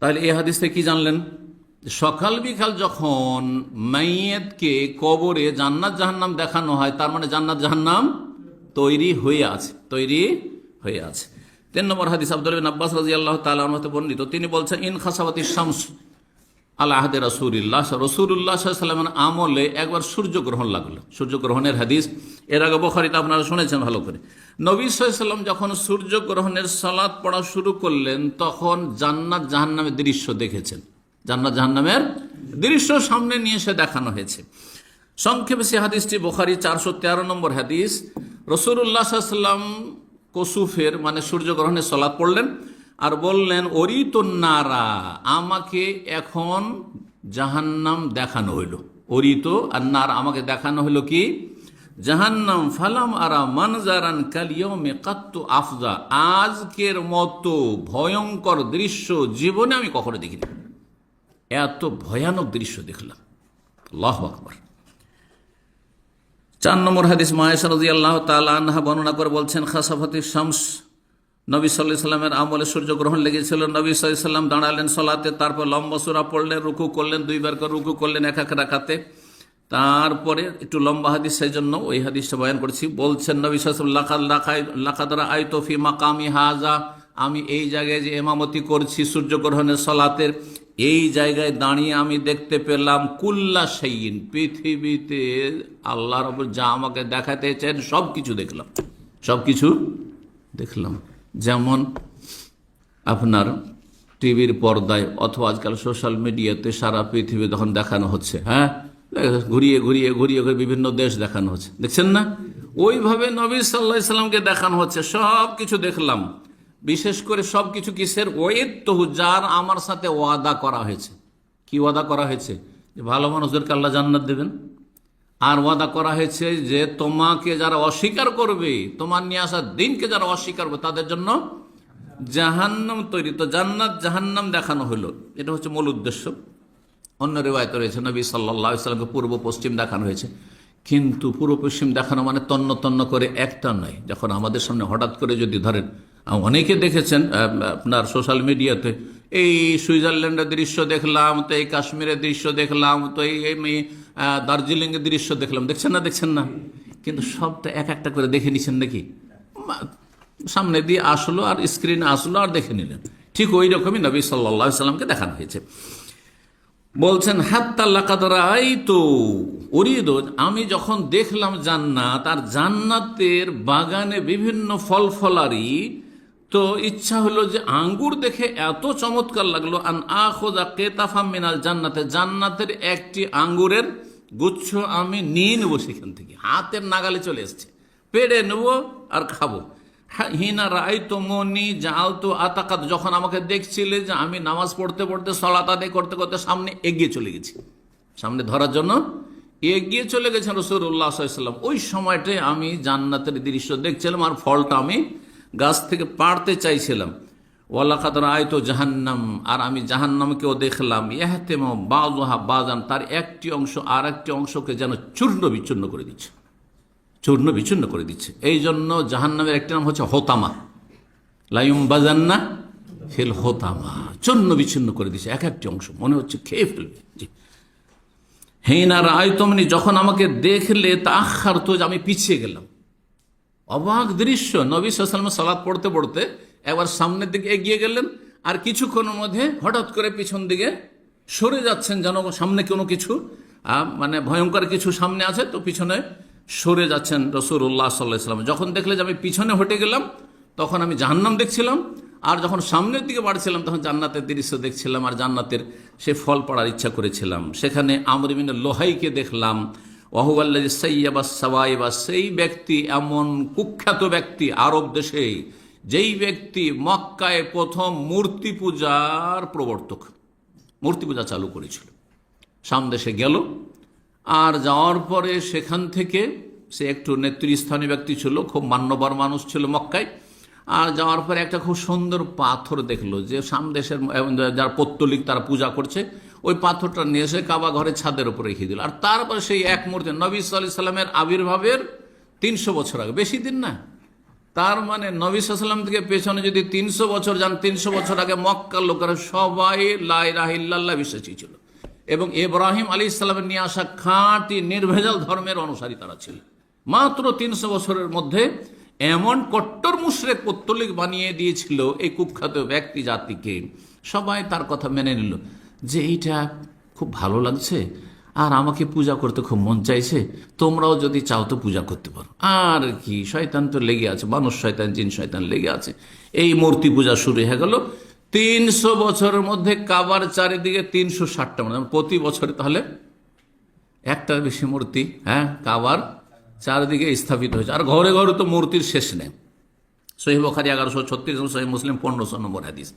তাহলে এই হাদিস থেকে কি জানলেন? সকাল বিকাল যখন মাইয়েতকে কবরে জান্নাত জাহান্নাম দেখানো হয়, তার মানে জান্নাত জাহান্নাম তৈরি হয়ে আছে, তৈরি হয়ে আছে। তিন নম্বর হাদিস আব্দুল আব্বাস রাজি আল্লাহ তালাতে বর্ণিত। তিনি বলছেন, ইন খাসাবাতি শামস আল্লাহাদে রসুল্লাহ রসুল্লাহ সাল্লামের আমলে একবার সূর্যগ্রহণ লাগল। সূর্যগ্রহণের হাদিস, এর আগে বখারিতে আপনারা শুনেছেন ভালো করে। নবী সাল্লাম যখন সূর্যগ্রহণের সালাদ পড়া শুরু করলেন, তখন জান্নাত জাহান্নামের দৃশ্য দেখেছেন। জান্নাত জাহান্নামের দৃশ্য সামনে নিয়ে এসে দেখানো হয়েছে। সংক্ষেপে সে হাদিসটি বোখারি চারশো তেরো নম্বর হাদিস। রসুল্লাহ সাল্লাম কসুফের মানে সূর্যগ্রহণের সলাদ পড়লেন। আর বললেন, অরিতন্নারা, আমাকে এখন জাহান্নাম দেখানো হইল। অরিত আর নার আমাকে দেখানো হইল কি? জাহান্নাম ফালাম আরা মানজারান কালিয়মে কাত্তু আফজা। আজকের মতো ভয়ঙ্কর দৃশ্য জীবনে আমি কখনো দেখিনি। এত ভয়ানক দৃশ্য দেখলাম। আল্লাহ আকবর। চার নম্বর হাদিস, মায়েশা রাজি আল্লাহ তালা বর্ণনা করে বলছেন খাসাফাতি শামস। নবী সাল্লাহ সাল্লামের আমলে সূর্যগ্রহণ লেগেছিল। নবী সাল্লাম দাঁড়ালেন সলাতে, তারপর লম্বা সুরা পড়লেন, রুকু করলেন, দুইবার করে রুকু করলেন এক এক রাখাতে। তারপরে একটু লম্বা হাদিস সেই জন্য ওই হাদিসটা বয়ান করছি। বলছেন নবী লাখাদরা আই তোফি মাকামি হাজা আমি এই জায়গায় যে এমামতি করছি সূর্যগ্রহণের সলাতের, এই জায়গায় দাঁড়িয়ে আমি দেখতে পেলাম কুল্লা সেইন পৃথিবীতে আল্লাহর ওপর যা আমাকে দেখাতে চান সব কিছু দেখলাম। সব কিছু দেখলাম। যেমন আপনার টিভির পর্দায় অথবা আজকাল সোশ্যাল মিডিয়াতে সারা পৃথিবী তখন দেখানো হচ্ছে হ্যাঁ? ঘুরিয়ে ঘুরিয়ে ঘুরিয়ে ঘুরে বিভিন্ন দেশ দেখানো হচ্ছে। দেখছেন না? ওইভাবে নবী সাল্লাহ সাল্লামকে দেখানো হচ্ছে, সব কিছু দেখলাম। বিশেষ করে সব কিছু কিসের? ওয়েদ তহু যার আমার সাথে ওয়াদা করা হয়েছে। কি ওয়াদা করা হয়েছে? যে ভালো মানুষদেরকে আল্লাহ জান্নাত দেবেন। আর ওয়াদা করা হয়েছে যে তোমাকে যারা অস্বীকার করবে, তোমার নিয়ে আসার দিনকে যারা অস্বীকার করবে, তাদের জন্য জাহান্নাম তৈরি। তো জান্নাত জাহান্নাম দেখানো হলো। এটা হচ্ছে মূল উদ্দেশ্য। অন্য রেওয়ায়ত রয়েছে, নবী ইসলামকে পূর্ব পশ্চিম দেখানো হয়েছে। কিন্তু পূর্ব পশ্চিম দেখানো মানে তন্ন তন্ন করে একটা নয়। যখন আমাদের সামনে হঠাৎ করে যদি ধরেন অনেকে দেখেছেন আপনার সোশ্যাল মিডিয়াতে, এই সুইজারল্যান্ডের দৃশ্য দেখলাম, তো এই কাশ্মীরের দৃশ্য দেখলাম, তো এই দার্জিলিংয়ের দৃশ্য দেখলাম। দেখছেন না দেখছেন না? কিন্তু সবটা এক একটা করে দেখে নিছেন নাকি? সামনে দিয়ে আসলো আর স্ক্রিনে আসলো আর দেখে নিলেন। ঠিক ওই রকমই নবী সাল্লা সাল্লামকে দেখানো হয়েছে। বলছেন আমি যখন দেখলাম জান্নাত আর জান্নাতের বাগানে বিভিন্ন ফল ফলারি তো ইচ্ছা হলো যে আঙ্গুর দেখে এত চমৎকার লাগল, আন আখোদা কেতাফা মিনাল জান্নাতে। জান্নাতের একটি আঙ্গুরের গুচ্ছ আমি নিয়ে নেব সেখান থেকে। হাতের নাগালে চলে এসছে। পেড়ে নেব আর খাব। হিনা রায় তো মনি জাল তো আতাকাত। যখন আমাকে দেখছিলে যে আমি নামাজ পড়তে পড়তে, সলাত আদায় করতে করতে সামনে এগিয়ে চলে গেছি। সামনে ধরার জন্য এগিয়ে চলে গেছেন রসুল্লাহ সাল্লাম ওই সময়টায় আমি জান্নাতের দৃশ্য দেখছিলাম আর ফলটা আমি গাছ থেকে পাড়তে চাইছিলাম। ওয়াল্লা খাতর আয়তো জাহান্নাম, আর আমি জাহান্নামকেও দেখলাম। এহাতেম বাজহা বাজান তার একটি অংশ আর একটি অংশকে যেন চূর্ণ বিচ্ছিন্ন করে দিচ্ছে। চূর্ণ বিচ্ছিন্ন করে দিচ্ছে। এই জন্য জাহান্নামের একটি নাম হচ্ছে হোতামা। লাইম বাজান্না ফেল হোতামা, চূর্ণ বিচ্ছিন্ন করে দিচ্ছে এক একটি অংশ। মনে হচ্ছে খেয়ে ফেলবে জি। হেইনার আয়তমনি যখন আমাকে দেখলে তা আখার তো আমি পিছিয়ে গেলাম। অবাক দৃশ্য। নবী সালাম সালাদ পড়তে পড়তে একবার সামনের দিকে এগিয়ে গেলেন আর কিছুক্ষণের মধ্যে হঠাৎ করে পিছন দিকে সরে যাচ্ছেন যেন সামনে কোনো কিছু মানে ভয়ঙ্কর কিছু সামনে আছে, তো পিছনে সরে যাচ্ছেন রসুল্লাহ সাল্লাহ সাল্লাম। যখন দেখলে যে আমি পিছনে হটে গেলাম, তখন আমি জাহান্নাম দেখছিলাম, আর যখন সামনের দিকে বাড়ছিলাম, তখন জান্নাতের দৃশ্য দেখছিলাম, আর জান্নাতের সে ফল পড়ার ইচ্ছা করেছিলাম। সেখানে আমরিমিনের লোহাইকে দেখলাম ওহুয়াল্লা সৈয়াবা সাবাইবা সেই ব্যক্তি এমন কুখ্যাত ব্যক্তি আরব দেশে যেই ব্যক্তি মক্কায় প্রথম মূর্তি পূজার প্রবর্তক, মূর্তি পূজা চালু করেছিল। সামদেশে গেল, আর যাওয়ার পরে সেখান থেকে সে একটু নেতৃস্থানীয় ব্যক্তি ছিল, খুব মান্যবর মানুষ ছিল মক্কায়, আর যাওয়ার পরে একটা খুব সুন্দর পাথর দেখল যে সামদেশের যারা পত্তলিক তারা পূজা করছে, ওই পাথরটা নিয়ে এসে কাবা ঘরের ছাদের উপরে রেখে দিল। আর তারপরে সেই এক মুহূর্তে নবী সাল্লামের আবির্ভাবের তিনশো বছর আগে, বেশি দিন না তার মানে নবী সাল্লাম থেকে পেছনে যদি তিনশো বছর যান, তিনশো বছর আগে মক্কার লোকেরা সবাই লাই রাহিল্লাহ বিশ্বাসী ছিল। এবং ইব্রাহিম আলী ইসলামের নিয়ে আসা খাঁটি নির্ভেজাল ধর্মের অনুসারী তারা ছিল। মাত্র তিনশো বছরের মধ্যে এমন কট্টর মুশরেক পত্তলিক বানিয়ে দিয়েছিল এই কুখ্যাত ব্যক্তি জাতিকে। সবাই তার কথা মেনে নিল যে এইটা খুব ভালো লাগছে। আর আমাকে পূজা করতে খুব মন চাইছে, তোমরাও যদি চাও তো পূজা করতে পারো। আর কি, শয়তান তো লেগে আছে, মানুষ শয়তান, জিন শয়তান লেগে আছে। এই মূর্তি পূজা শুরু হয়ে গেল। তিনশো বছরের মধ্যে কাবার চারিদিকে তিনশো ষাটটা মানে প্রতি বছরে তাহলে একটার বেশি মূর্তি হ্যাঁ কাবার চারিদিকে স্থাপিত হয়েছে। আর ঘরে ঘরে তো মূর্তির শেষ নেই। সহি বখারি এগারোশো ছত্রিশ সহি মুসলিম পনেরোশো নম্বর হাদিস।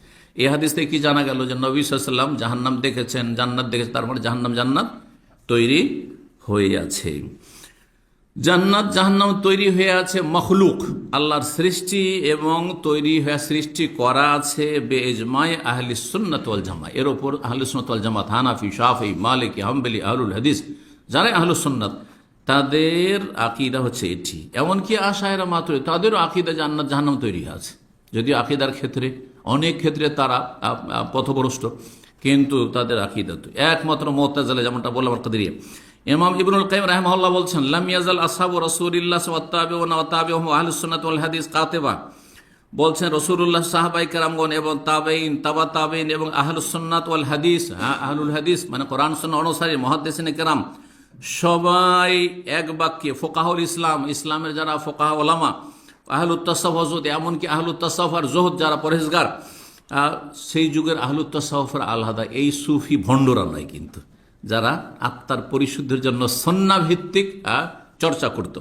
এই হাদিস থেকে কি জানা গেল যে নবী সাল্লাম জাহান্নাম দেখেছেন, জান্নাত দেখেছেন মানে জাহান্নাম, জান্নাত? তৈরি হয়ে আছে। জান্নাত জাহান্নাম তৈরি হয়ে আছে মখলুক, আল্লাহর সৃষ্টি এবং তৈরি হয়ে সৃষ্টি করা আছে বেজমায় আহলি সুন্নত ওয়াল জামা এর ওপর আহলি সুন্নত ওয়াল জামাত হানাফি, শাফি, মালিক, হাম্বেলি, আহলুল হাদিস, যারা আহলু সুন্নত, তাদের আকিদা হচ্ছে এটি। এমনকি আশায়রা মাত্র তাদেরও আকিদা জান্নাত জাহান্নাম তৈরি আছে। যদিও আকিদার ক্ষেত্রে, অনেক ক্ষেত্রে তারা পথভ্রষ্ট কিন্তু তাদের আকিদা তো। একমাত্র মোহতাজালে যেমনটা বললাম কাদিরিয়া। ইমাম ইবনুল কাইম রাহমাহুল্লাহ বলছেন লাম ইয়াজাল আসহাবু রাসূলিল্লাহ ওয়াত্তাবি ওয়া ওয়াত্তাবি আহলুস সুন্নাত ওয়াল হাদিস কাতিবা। বলছেন রসুল্লাহ সাহাবাই কারামগণ এবং তাবেইন তাবা তাবেইন এবং আহলুস সুন্নাত ওয়াল হাদিস হ্যাঁ, আহলুল হাদিস মানে কোরআন সুন্নাহ অনুসারী মহাদ্দেসিনে কেরাম সবাই এক বাক্যে ফোকাহুল ইসলাম ইসলামের যারা ফোকাহ ওলামা আহলুত্তাসফ হজরত এমনকি আহলুত্তাসফ আর জোহদ যারা আহ, সেই যুগের আহলুত্তাসফের আলাদা এই সুফি ভণ্ডরা নয় কিন্তু যারা আত্মার পরিশুদ্ধির জন্য সন্না ভিত্তিক আহ, চর্চা করত।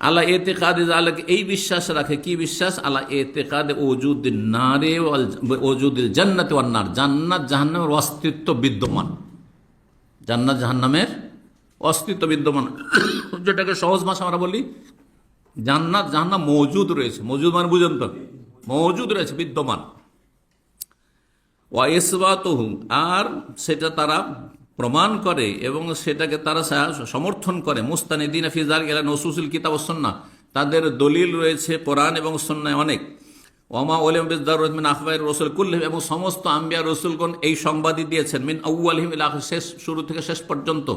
আল্লাহ এতে কাদে আল্লাহকে এই বিশ্বাস রাখে। কি বিশ্বাস? আল্লাহ এতে কাদে ওজুদ নারে ওজুদ জান্নাতে নার। জান্নাত জাহান্নামের অস্তিত্ব বিদ্যমান। জান্নাত জাহান্নামের অস্তিত্ব বিদ্যমান। যেটাকে সহজ ভাষা আমরা বলি জান্নাত জাহান্নাম মজুদ রয়েছে। মজুদ মানে বুঝেন তো। মজুদ রয়েছে বিদ্যমান। ওয়াইসবাতহু আর সেটা তারা প্রমাণ করে এবং সেটাকে তারা সমর্থন করে। মুস্তানিদিন ফিজার এলা নসুসুল কিতাব ও সন্না তাদের দলিল রয়েছে কোরআন এবং সন্ন্যায় অনেক। ওমা ওলিম বিদ্দার রহমিন আখবাই রসুল কুল্লিম এবং সমস্ত আম্বিয়া রসুলগণ এই সংবাদই দিয়েছেন। মিন আউআলহিম ইলা আখির, শেষ শুরু থেকে শেষ পর্যন্ত।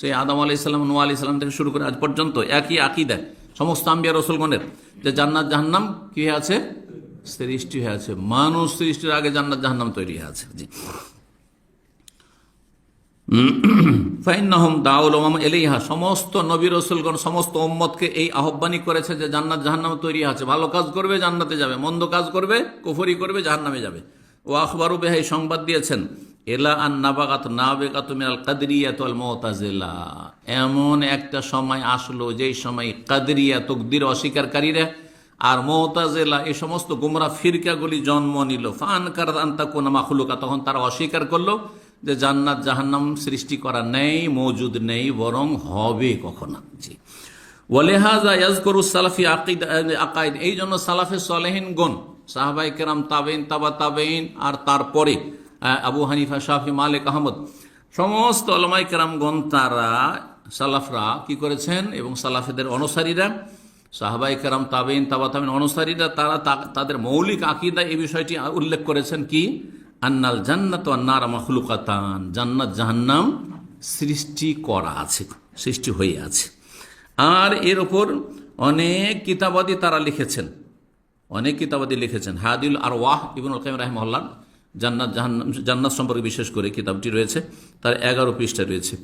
সেই আদম আলি ইসলাম নোয়া আলি ইসলাম থেকে শুরু করে আজ পর্যন্ত একই আকিদা। সমস্ত আম্বিয়া রসুলগণের। যে জান্নাত জাহান্নাম কি আছে? সৃষ্টি হয়ে আছে মানুষ সৃষ্টির আগে জান্নাত জাহান্নাম তৈরি হয়ে আছে জি সমস্ত নবী রসুলগণ, সমস্ত উম্মতকে এই আহ্বানই করেছে যে জান্নাত জাহান্নাম তৈরি আছে ভালো কাজ করবে, জান্নাতে যাবে। মন্দ কাজ করবে, কুফরি করবে, জাহান্নামে যাবে। ও আখবরু বেহাই সংবাদ দিয়েছেন এলা আর নাবাগাত না মিনাল কাদরিয়াত মুতাজিলা। এমন একটা সময় আসলো যেই সময় কাদরিয়া, তকদির অস্বীকারীরা আর মোতাজেলা এই সমস্ত গুমরা ফিরকাগুলি জন্ম নিল। ফান কার আন্তা কোন মাখলুকা, তখন তারা অস্বীকার করল যে জান্নাত জাহান্নাম সৃষ্টি করা নেই, মজুদ নেই, বরং হবে কখনো। জি। ওয়ালেহাজা ইয়াজকরু সালাফি আকিদ, আকাইদ, এই জন্য সালাফে সলেহিন গণ সাহাবাই কেরাম তাবেইন তাবা তাবেইন আর তারপরে আবু হানিফা, শাফি, মালিক, আহমদ, সমস্ত আলমাই কেরামগণ, তারা সালাফরা কি করেছেন এবং সালাফেদের অনুসারীরা সাহাবাই কেরাম তাবেইন তাবা তাবেইন অনুসারীরা তারা তাদের মৌলিক আকিদা এই বিষয়টি উল্লেখ করেছেন কি? আন্নাল জান্নাত আন্নার মখলুকাতান। জান্নাত জাহান্নাম সৃষ্টি করা আছে, সৃষ্টি হয়ে আছে। আর এর ওপর অনেক কিতাবাদি তারা লিখেছেন। অনেক কিতাবাদি লিখেছেন। হাদিল আর ওয়াহ ইবনুল কাইম রাহমহল্লা জান্নাত জাহান্নাম জান্নাত সম্পর্কে বিশেষ করে কিতাবটি রয়েছে, তার এগারো পৃষ্ঠা রয়েছে।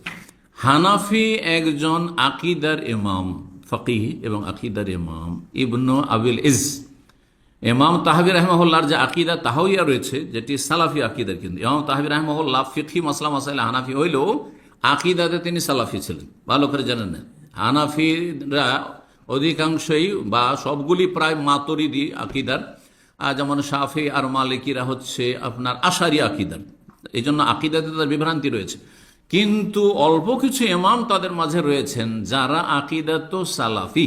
হানাফি একজন আকিদার ইমাম। ফকিহ এবং আকিদার ইমাম। Ibn Abil Izz. ইমাম তাহাবি রহমহল্লার যে আকিদা তাহাইয়া রয়েছে, যেটি সালাফি আকিদার কিন্তু। ইমাম তাহাবি রহমহল্লা ফিকি মাসলা মাসাইল হানাফি হইলেও আকিদাতে তিনি সালাফি ছিলেন। ভালো করে জানেন না। হানাফিরা অধিকাংশই বা সবগুলি প্রায় মাতরিদি আকিদার। যেমন শাফি আর মালিকিরা হচ্ছে আপনার আশারি আকিদার। এই জন্য আকিদাতে তার বিভ্রান্তি রয়েছে। কিন্তু অল্প কিছু ইমাম তাদের মাঝে রয়েছেন যারা আকিদাত সালাফি,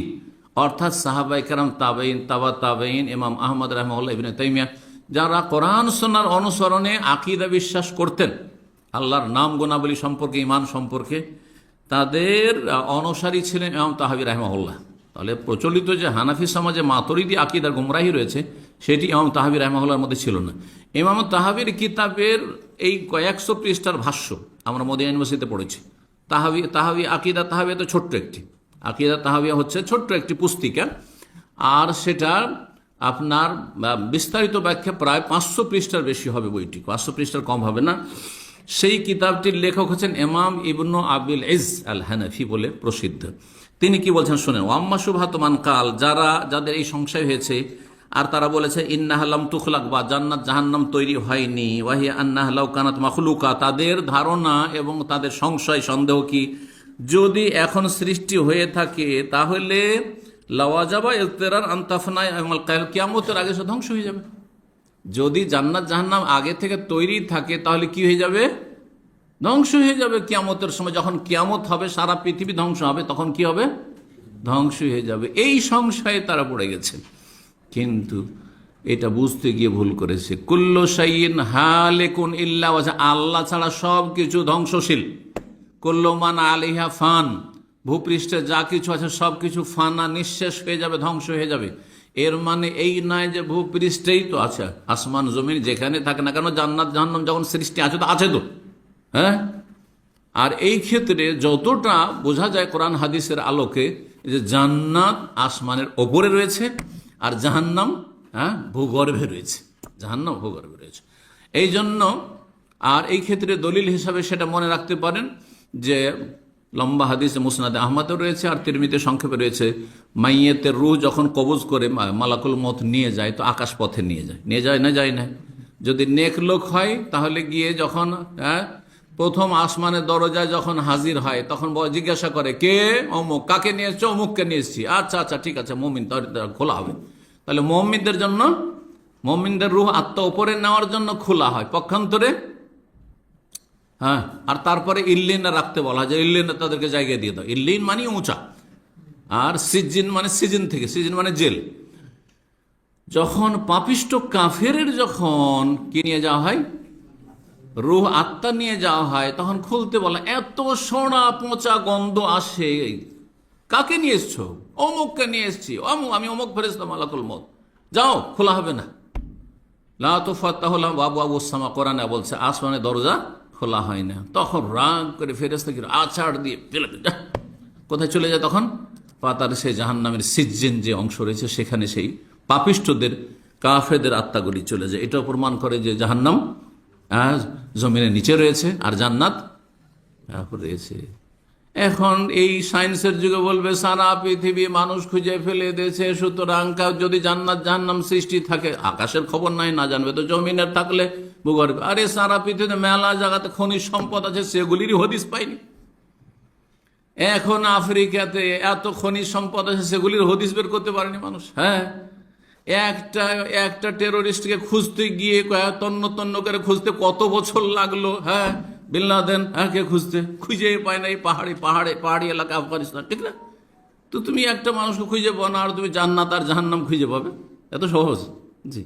অর্থাৎ সাহাবাই কারাম তাবেইন তাবা তাবেইন ইমাম আহমদ ইবিন তাইমিয়া, যারা কোরআন সোনার অনুসরণে আকিদা বিশ্বাস করতেন, আল্লাহর নাম গুণাবলী সম্পর্কে ইমান সম্পর্কে, তাদের অনুসারী ছিলেন ইমাম তাহাবি রহমাউল্লাহ তাহলে প্রচলিত যে হানাফি সমাজে মাতরিদি আকিদার গুমরাহি রয়েছে সেটি ইমাম তাহাবির রহমাহুল্লার মধ্যে ছিল না। ইমাম তাহাবির কিতাবের এই কয়েকশো পৃষ্ঠার ভাষ্য আমরা মোদী ইউনিভার্সিটিতে পড়েছি। তাহাবি তাহাবি, আকিদা তাহাবিয়া তো ছোট্ট একটি। আকিদা তাহাবিয়া হচ্ছে ছোট্ট একটি পুস্তিকা। আর সেটা আপনার বিস্তারিত ব্যাখ্যা প্রায় পাঁচশো পৃষ্ঠার বেশি হবে বইটি। পাঁচশো পৃষ্ঠার কম হবে না। সেই কিতাবটির লেখক হচ্ছেন এমাম ইবনু আবিল ইজ আল হানাফি বলে প্রসিদ্ধ। তিনি কি বলছেন? শোনেন, ওয়াম্মা সুভাতমান কাল, যারা, যাদের এই সংশয় হয়েছে আর তারা বলেছে ইন্নাহালাম তুখলাক বা জান্নাত জাহান্নাম তৈরি হয়নি। ওয়াহিয়া আন্নাহলাউ কানাত মাখলুকা। তাদের ধারণা এবং তাদের সংশয়, সন্দেহ কি? যদি এখন সৃষ্টি হয়ে থাকে, তাহলে লওয়াজাবা ইলতেরার আন্তাফনায় কিয়ামতের আগে সে ধ্বংস হয়ে যাবে। যদি জান্নাত জাহান্নাম আগে থেকে তৈরি থাকে, তাহলে কি হয়ে যাবে? ধ্বংস হয়ে যাবে কিয়ামতের সময়। যখন কিয়ামত হবে, সারা পৃথিবী ধ্বংস হবে, তখন কি হবে? ধ্বংস হয়ে যাবে। এই সংশয়ে তারা পড়ে গেছে। কিন্তু এটা বুঝতে গিয়ে ভুল করেছে। কুল্লো সাইন হালেকুন ইল্লা আল্লাহ ছাড়া সব কিছু ধ্বংসশীল কুল্লমান আলিহা ফান, ভূপৃষ্ঠে যা কিছু আছে সব কিছু ফানা নিঃশেষ হয়ে যাবে, ধ্বংস হয়ে যাবে। এর মানে এই নয় যে ভূপৃষ্ঠেই তো আছে, আসমান, জমিন, যেখানে থাকে না কেন, জান্নাত, জাহান্নাম যখন সৃষ্টি আছে তো আছে তো। হ্যাঁ? আর এই ক্ষেত্রে যতটা বোঝা যায় কোরআন হাদিসের আলোকে, যে জান্নাত আসমানের ওপরে রয়েছে আর জাহান্নাম হ্যাঁ ভূগর্ভে রয়েছে। জাহান্নাম, ভূগর্ভে রয়েছে। এই জন্য আর এই ক্ষেত্রে দলিল হিসাবে সেটা মনে রাখতে পারেন যে লম্বা হাদিসে মুসনাদে আহমদও রয়েছে আর তিরমিতে সংক্ষেপে রয়েছে মাইয়েতের রুহ যখন কবজ করে মালাকুল মত নিয়ে যায়, তো আকাশ পথে নিয়ে যায়। নিয়ে যায় না যায় না। যদি নেক লোক হয়, তাহলে গিয়ে যখন হ্যাঁ প্রথম আসমানের দরজায় যখন হাজির হয়, তখন জিজ্ঞাসা করে, কে? অমুক? কাকে নিয়ে এসছো? অমুককে নিয়ে এসছি। আচ্ছা আচ্ছা ঠিক আছে, মমিন খোলা হবে। তাহলে মমিনদের জন্য, মমিনদের রুহ আত্মা উপরে নেওয়ার জন্য খোলা হয়, পক্ষান্তরে। হ্যাঁ আর তারপরে ইল্লিনা রাখতে বলা হয়, যে ইল্লিনা তাদেরকে জায়গা দিয়ে দাও। ইল্লিন মানে উঁচা, আর সিজিন মানে সিজন থেকে, সিজন মানে জেল। যখন পাপিষ্ট কাফেরের যখন কি নিয়ে যাওয়া হয়? রুহ আত্মা নিয়ে যাওয়া হয়, তখন খুলতে বলা, এত সোনা পচা গন্ধ আসে, কাকে নিয়ে এসছো? অমুককে নিয়ে এসছি, অমুক, আমি অমুক ফেরেস্তাম আলাকুল মত যাও, খোলা হবে না। লাহলাম বাবু আবু সামা কোরআনে বলছে আসমানে দরজা খোলা হয় না। তখন রাগ করে ফেরেস্তা কি আছাড় দিয়ে ফেলে। কোথায় চলে যায় তখন? পাতার সেই জাহান নামের সিজ্জেন যে অংশ রয়েছে, সেখানে সেই পাপিষ্টদের কাফেদের আত্মাগুলি চলে যায়। এটাও প্রমাণ করে যে জাহান্নাম জমিনের নিচে রয়েছে আর জান্নাত রয়েছে। এখন এই সায়েন্সের যুগে বলবে, সারা পৃথিবী মানুষ খুঁজে ফেলে দিয়েছে। সুতরাং যদি জান্নাত, জাহান্নাম সৃষ্টি থাকে, আকাশের খবর নাই, না জানবে তো জমিনের থাকলে ভূগর্ভে। আরে সারা পৃথিবীতে মেলা জায়গাতে খনিজ সম্পদ আছে, সেগুলিরই হদিস পাইনি। এখন আফ্রিকাতে এত খনিজ সম্পদ আছে, সেগুলির হদিস বের করতে পারেনি মানুষ। হ্যাঁ একটা একটা টেরোরিস্টকে খুঁজতে গিয়ে তন্ন তন্ন করে খুঁজতে কত বছর লাগল? হ্যাঁ বিল্লাদেন হ্যাঁ কে খুঁজতে? খুঁজে পায় না এই পাহাড়ি, পাহাড়ে, পাহাড়ি এলাকা আফগানিস্তান, ঠিক না? তো তুমি একটা মানুষকে খুঁজে পাও না, আর তুমি জান্নাত আর জাহান্নাম খুঁজে পাবে? এত সহজ? জি।